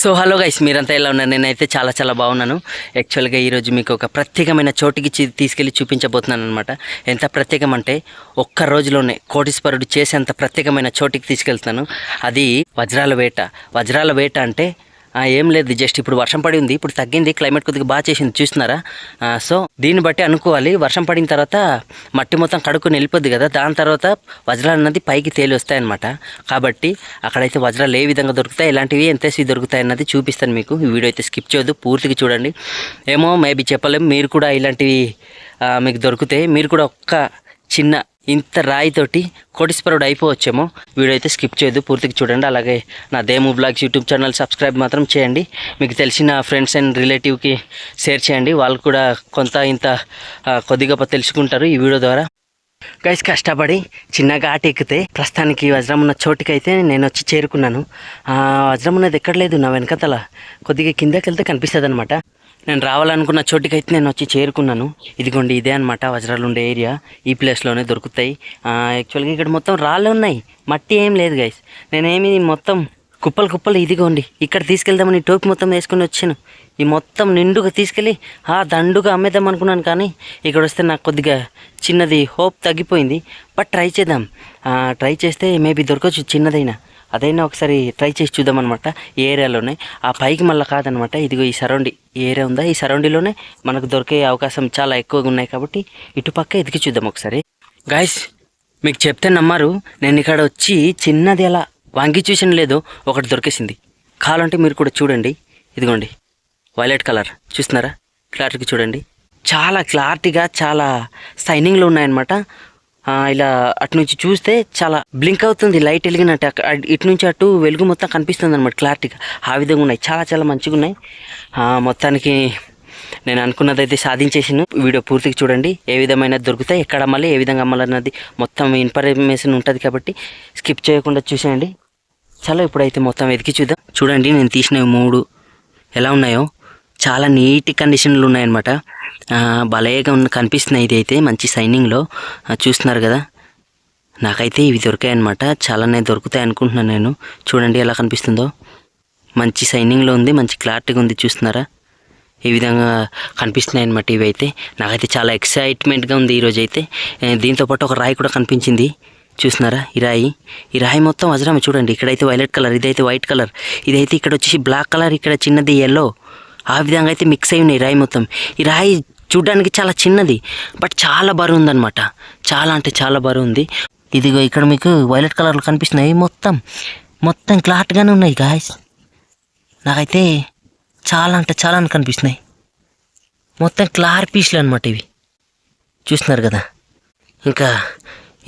So hello guys మీరంతా ఎలా ఉన్నారు? నేనైతే చాలా చాలా బాగున్నాను. యాక్చువల్గా ఈరోజు మీకు ఒక ప్రత్యేకమైన చోటికి తీసుకెళ్ళి చూపించబోతున్నాను అనమాట ఎంత ప్రత్యేకం అంటే ఒక్క రోజులోనే కోటీశ్వరుడు చేసేంత ప్రత్యేకమైన చోటికి తీసుకెళ్తాను అది వజ్రాల వేట. వజ్రాల వేట అంటే ఏం లేదు జస్ట్ ఇప్పుడు వర్షం పడి ఉంది ఇప్పుడు తగ్గింది క్లైమేట్ కొద్దిగా బాగా చేసింది చూస్తున్నారా? సో దీన్ని బట్టి అనుకోవాలి. వర్షం పడిన తర్వాత మట్టి మొత్తం కడుక్కుని వెళ్ళిపోద్ది కదా. దాని తర్వాత వజ్రాలు అన్నది పైకి తేలి వస్తాయన్నమాట. కాబట్టి అక్కడైతే వజ్రాలు ఏ విధంగా దొరుకుతాయి ఇలాంటివి ఎంతసేపు దొరుకుతాయి అన్నది చూపిస్తాను మీకు. ఈ వీడియో అయితే స్కిప్ చేయొద్దు పూర్తిగా చూడండి. ఏమో మేబీ చెప్పలేము మీరు కూడా ఇలాంటివి మీకు దొరికితే మీరు కూడా ఒక్క చిన్న ఇంత రాయితోటి కోటీశ్వరుడు అయిపోవచ్చేమో. వీడియో అయితే స్కిప్ చేయొద్దు పూర్తిగా చూడండి. అలాగే నా దేము బ్లాగ్స్ యూట్యూబ్ ఛానల్ సబ్స్క్రైబ్ మాత్రం చేయండి. మీకు తెలిసిన ఫ్రెండ్స్ అండ్ రిలేటివ్కి షేర్ చేయండి. వాళ్ళు కూడా కొంత ఇంత కొద్దిగా తెలుసుకుంటారు ఈ వీడియో ద్వారా. గైస్ కష్టపడి చిన్నగా ఆట ఎక్కితే ప్రస్తుతానికి వజ్రం ఉన్న చోటుకైతే నేను వచ్చి చేరుకున్నాను. ఆ వజ్రం ఉన్నది ఎక్కడ లేదు నా వెనకతల. కొద్దిగా కిందకి వెళ్తే కనిపిస్తుంది అనమాట నేను రావాలనుకున్న చోటుకైతే నేను వచ్చి చేరుకున్నాను. ఇదిగోండి ఇదే అనమాట వజ్రాలు ఉండే ఏరియా. ఈ ప్లేస్లోనే దొరుకుతాయి. యాక్చువల్గా ఇక్కడ మొత్తం రాళ్ళు ఉన్నాయి. మట్టి ఏం లేదు గైస్. నేనేమి మొత్తం కుప్పలు కుప్పలు ఇదిగోండి ఇక్కడ తీసుకెళ్దామని టోపీ మొత్తం వేసుకొని వచ్చాను. ఈ మొత్తం నిండుగా తీసుకెళ్ళి ఆ దండుగా అమ్మేద్దాం అనుకున్నాను కానీ ఇక్కడ వస్తే నాకు కొద్దిగా చిన్నది హోప్ తగ్గిపోయింది. బట్ ట్రై చేద్దాం. ట్రై చేస్తే మేబీ దొరకవచ్చు చిన్నదైనా. అదైనా ఒకసారి ట్రై చేసి చూద్దాం అనమాట ఈ ఏరియాలోనే. ఆ పైకి మళ్ళీ కాదనమాట ఇదిగో ఈ సరౌండి. ఈ ఏరియా ఉందా? ఈ సరౌండింగ్లోనే మనకు దొరికే అవకాశం చాలా ఎక్కువగా ఉన్నాయి కాబట్టి ఇటుపక్క ఎదిగి చూద్దాం ఒకసారి. గాయస్ మీకు చెప్తే నమ్మారు. నేను ఇక్కడ వచ్చి చిన్నది అలా వంగి చూసిన లేదు ఒకటి దొరికేసింది. కావాలంటే మీరు కూడా చూడండి. ఇదిగోండి వైలెట్ కలర్. చూస్తున్నారా? క్లారిటీకి చూడండి. చాలా క్లారిటీగా చాలా సైనింగ్లో ఉన్నాయన్నమాట. ఇలా అటు నుంచి చూస్తే చాలా బ్లింక్ అవుతుంది లైట్ వెలిగినట్టు. ఇటు నుంచి అటు వెలుగు మొత్తం కనిపిస్తుంది అనమాట క్లారిటీగా. ఆ విధంగా ఉన్నాయి. చాలా చాలా మంచిగా ఉన్నాయి. మొత్తానికి నేను అనుకున్నది అయితే సాధించేసాను వీడియో పూర్తిగా చూడండి. ఏ విధమైన దొరుకుతాయి ఎక్కడ అమ్మాలి ఏ విధంగా అమ్మాలన్నది మొత్తం ఇన్ఫర్మేషన్ ఉంటుంది కాబట్టి స్కిప్ చేయకుండా చూసేయండి. చలో ఇప్పుడైతే మొత్తం వెతికి చూద్దాం. చూడండి నేను తీసిన మూడు ఎలా ఉన్నాయో. చాలా నీట్ కండిషన్లు ఉన్నాయన్నమాట. భలేగా ఉన్న కనిపిస్తున్నాయి ఇది అయితే మంచి సైనింగ్లో. చూస్తున్నారు కదా. నాకైతే ఇవి దొరికాయి అనమాట చాలానే దొరుకుతాయి అనుకుంటున్నాను నేను. చూడండి ఎలా కనిపిస్తుందో. మంచి సైనింగ్లో ఉంది మంచి క్లారిటీగా ఉంది చూస్తున్నారా? ఈ విధంగా కనిపిస్తున్నాయి అనమాట ఇవి అయితే నాకైతే చాలా ఎక్సైట్మెంట్గా ఉంది ఈరోజు అయితే దీంతోపాటు ఒక రాయి కూడా కనిపించింది. చూసినారా? ఈ రాయి. ఈ రాయి మొత్తం వజ్రమే చూడండి. ఇక్కడైతే వైలెట్ కలర్ ఇదైతే వైట్ కలర్. ఇదైతే ఇక్కడ వచ్చేసి బ్లాక్ కలర్ ఇక్కడ చిన్నది ఎల్లో ఆ విధంగా అయితే మిక్స్ అయి ఉన్నాయి రాయి మొత్తం. ఈ రాయి చూడడానికి చాలా చిన్నది బట్ చాలా బరువు ఉందన్నమాట చాలా అంటే చాలా బరువు ఉంది ఇదిగో ఇక్కడ మీకు వైలెట్ కలర్లో కనిపిస్తున్నాయి మొత్తం. మొత్తం క్లాట్గానే ఉన్నాయి గాయస్ నాకైతే చాలా అంటే చాలా కనిపిస్తున్నాయి. మొత్తం క్లార్ పీస్లు అనమాట ఇవి. చూస్తున్నారు కదా? ఇంకా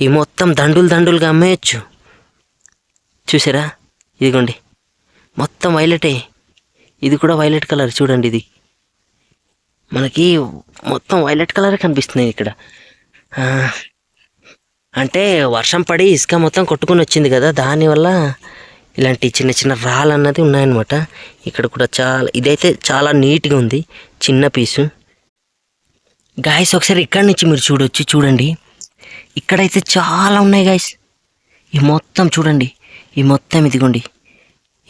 ఈ మొత్తం దండులు దండులుగా అమ్మేయచ్చు. చూసారా? ఇదిగోండి. మొత్తం వైలెటే. ఇది కూడా వైలెట్ కలర్ చూడండి ఇది. మనకి మొత్తం వైలెట్ కలర్ కనిపిస్తుంది ఇక్కడ. అంటే వర్షం పడి ఇసుక మొత్తం కొట్టుకుని వచ్చింది కదా దానివల్ల ఇలాంటి చిన్న చిన్న రాళ్ళు అన్నది ఉన్నాయన్నమాట. ఇక్కడ కూడా చాలా ఇదైతే చాలా నీట్గా ఉంది చిన్న పీసు. గాయస్ ఒకసారి ఇక్కడి నుంచి మీరు చూడొచ్చు చూడండి. ఇక్కడైతే చాలా ఉన్నాయి గాయస్ ఈ మొత్తం చూడండి. ఈ మొత్తం ఇదిగోండి.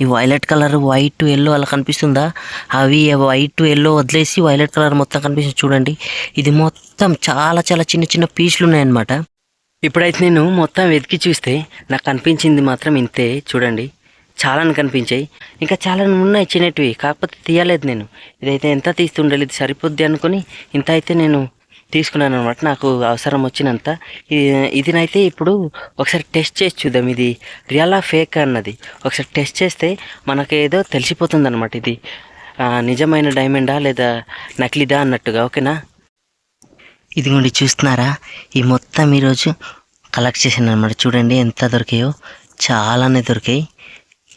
ఈ వైలెట్ కలర్ వైట్ ఎల్లో అలా కనిపిస్తుందా? అవి వైట్ ఎల్లో వదిలేసి వైలెట్ కలర్ మొత్తం కనిపిస్తుంది చూడండి. ఇది మొత్తం చాలా చాలా చిన్న చిన్న పీసులు ఉన్నాయన్నమాట. ఇప్పుడైతే నేను మొత్తం వెతికి చూస్తే నాకు కనిపించింది మాత్రం ఇంతే చూడండి. చాలా కనిపించాయి. ఇంకా చాలా ఉన్నాయి చిన్నటివి. కాకపోతే తీయలేదు నేను. ఇదైతే ఎంత తీస్తుండాలి? ఇది సరిపోద్ది అనుకుని ఇంత అయితే నేను తీసుకున్నాను అనమాట నాకు అవసరం వచ్చినంత. ఇదినైతే ఇప్పుడు ఒకసారి టెస్ట్ చేసి చూద్దాం. ఇది రియలా ఫేక్ అన్నది. ఒకసారి టెస్ట్ చేస్తే మనకు ఏదో తెలిసిపోతుంది అనమాట ఇది నిజమైన డైమండా లేదా నకిలీదా అన్నట్టుగా ఓకేనా? ఇదిగోండి చూస్తున్నారా? ఈ మొత్తం ఈరోజు కలెక్ట్ చేశాను అనమాట చూడండి ఎంత దొరికాయో. చాలానే దొరికాయి.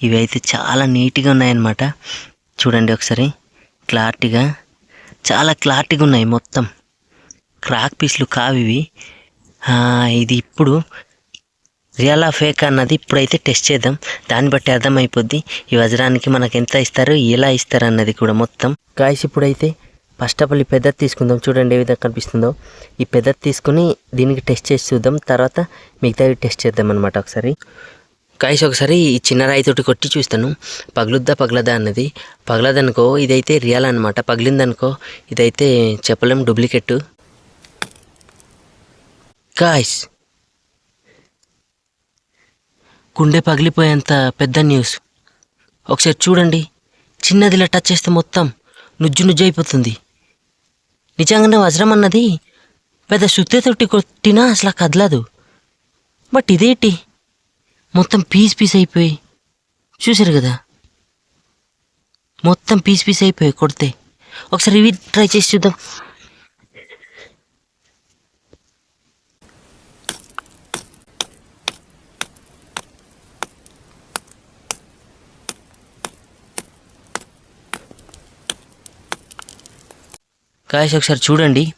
ఇవి అయితే చాలా నీట్గా ఉన్నాయన్నమాట. చూడండి ఒకసారి. క్లారిటీగా. చాలా క్లారిటీగా ఉన్నాయి మొత్తం. క్రాక్ పీస్లు కావివి. ఇది ఇప్పుడు రియలా ఫేక్ అన్నది ఇప్పుడైతే టెస్ట్ చేద్దాం. దాన్ని బట్టి అర్థమైపోద్ది. ఈ వజ్రానికి మనకు ఎంత ఇస్తారు ఎలా ఇస్తారు అన్నది కూడా మొత్తం. కాయస్ ఇప్పుడైతే ఫస్ట్ ఆఫ్ ఆల్ ఈ పెద్దది తీసుకుందాం. చూడండి ఏ విధంగా కనిపిస్తుందో. ఈ పెద్దది తీసుకుని దీనికి టెస్ట్ చేసి చూద్దాం. తర్వాత మిగతావి టెస్ట్ చేద్దాం అనమాట ఒకసారి. కాయస్ ఒకసారి ఈ చిన్న రాయితోటి కొట్టి చూస్తాను. పగులుద్దా పగలదా అన్నది. పగలదనుకో ఇదైతే రియల్ అనమాట పగిలిందనుకో ఇదైతే చెప్పలేం డూప్లికేట్. గాయ్స్ గుండె పగిలిపోయేంత పెద్ద న్యూస్ ఒకసారి చూడండి చిన్నది ఇలా టచ్ చేస్తే మొత్తం నుజ్జు నుజ్జు అయిపోతుంది నిజంగానే వజ్రం అన్నది పెద్ద సుత్తేతోటి కొట్టినా అసలు కదలదు. బట్ ఇదేంటి? మొత్తం పీస్ పీస్ అయిపోయి చూసారు కదా? మొత్తం పీస్ పీస్ అయిపోయి కొడితే. ఒకసారి ఇవి ట్రై చేసి చూద్దాం. గాయస్ ఒకసారి చూడండి.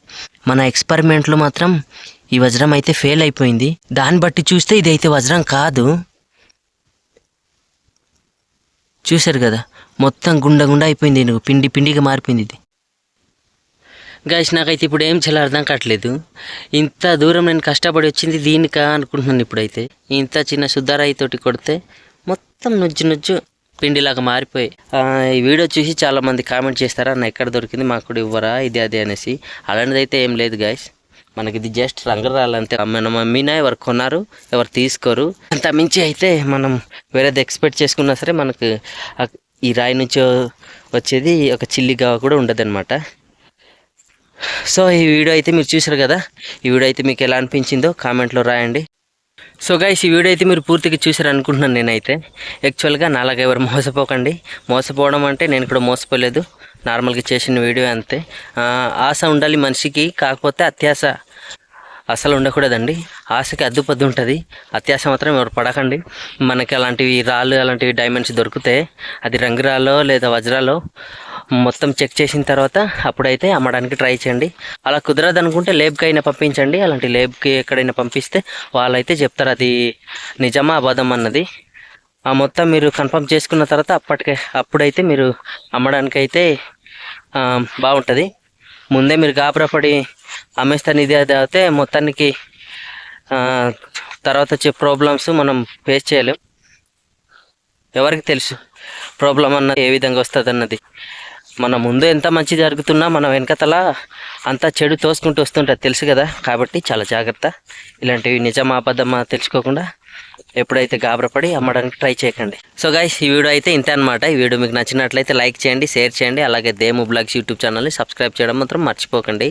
మన ఎక్స్పెరిమెంట్లో మాత్రం ఈ వజ్రం అయితే ఫెయిల్ అయిపోయింది. దాన్ని బట్టి చూస్తే ఇది అయితే వజ్రం కాదు. చూశారు కదా? మొత్తం గుండ గుండ అయిపోయింది నువ్వు పిండి పిండిగా మారిపోయింది ఇది. గాయస్ నాకైతే ఇప్పుడు ఏం చేయాలో అర్థం కావట్లేదు. ఇంత దూరం నేను కష్టపడి వచ్చింది దీనికా అనుకుంటున్నాను ఇప్పుడైతే. ఇంత చిన్న సుద్దారాయి తోటి కొడితే మొత్తం నుజ్జు నుజ్జు పిండిలాగా మారిపోయి ఈ వీడియో చూసి చాలామంది కామెంట్ చేస్తారా? నా ఎక్కడ దొరికింది? మాకు కూడా ఇవ్వరా? ఇది అది అనేసి. అలాంటిదైతే అయితే ఏం లేదు గాయస్ మనకి ఇది జస్ట్ రంగరాలంతే మన మమ్మీనా ఎవరు కొన్నారు ఎవరు తీసుకోరు. అంత మించి అయితే మనం వేరేది ఎక్స్పెక్ట్ చేసుకున్నా సరే మనకు ఈ రాయి నుంచి వచ్చేది ఒక చిల్లిగా కూడా ఉండదన్నమాట. సో ఈ వీడియో అయితే మీరు చూసారు కదా? ఈ వీడియో అయితే మీకు ఎలా అనిపించిందో కామెంట్లో రాయండి. సో గైస్ ఈ వీడియో అయితే మీరు పూర్తిగా చూసారు అనుకుంటున్నాను నేనైతే యాక్చువల్గా నాలాగా ఎవరు మోసపోకండి. మోసపోవడం అంటే నేను కూడా మోసపోలేదు. నార్మల్గా చేసిన వీడియో అంతే. ఆశ ఉండాలి మనిషికి కాకపోతే అత్యాశ. అసలు ఉండకూడదండి. ఆశకి అద్దుపద్దు ఉంటుంది. అత్యాశ మాత్రం ఎవరు పడకండి. మనకి అలాంటివి రాళ్ళు అలాంటివి డైమండ్స్ దొరికితే అది రంగురాలో లేదా వజ్రాలో మొత్తం చెక్ చేసిన తర్వాత అప్పుడైతే అమ్మడానికి ట్రై చేయండి. అలా కుదరదు అనుకుంటే లేబ్కి అయినా పంపించండి. అలాంటి లేబ్కి ఎక్కడైనా పంపిస్తే వాళ్ళైతే చెప్తారు అది నిజమా అబద్ధం అన్నది. ఆ మొత్తం మీరు కన్ఫర్మ్ చేసుకున్న తర్వాత అప్పటికే అప్పుడైతే మీరు అమ్మడానికైతే బాగుంటుంది. ముందే మీరు గాబరాపడి అమ్మేస్తాను ఇది అది అయితే మొత్తానికి తర్వాత వచ్చే ప్రాబ్లమ్స్ మనం ఫేస్ చేయలేం. ఎవరికి తెలుసు ప్రాబ్లం అన్నది ఏ విధంగా వస్తుంది అన్నది. మన ముందు ఎంత మంచి జరుగుతున్నా మన వెనకతల అంతా చెడు తోసుకుంటూ వస్తుంటుంది తెలుసు కదా. కాబట్టి చాలా జాగ్రత్త. ఇలాంటివి నిజం అబద్ధమా తెలుసుకోకుండా ఎప్పుడైతే గాబరపడి అమ్మడానికి ట్రై చేయకండి. సో గైస్ ఈ వీడియో అయితే ఇంతే అనమాట ఈ వీడియో మీకు నచ్చినట్లయితే లైక్ చేయండి షేర్ చేయండి. అలాగే దేము బ్లాగ్స్ యూట్యూబ్ ఛానల్ని సబ్స్క్రైబ్ చేయడం మాత్రం మర్చిపోకండి.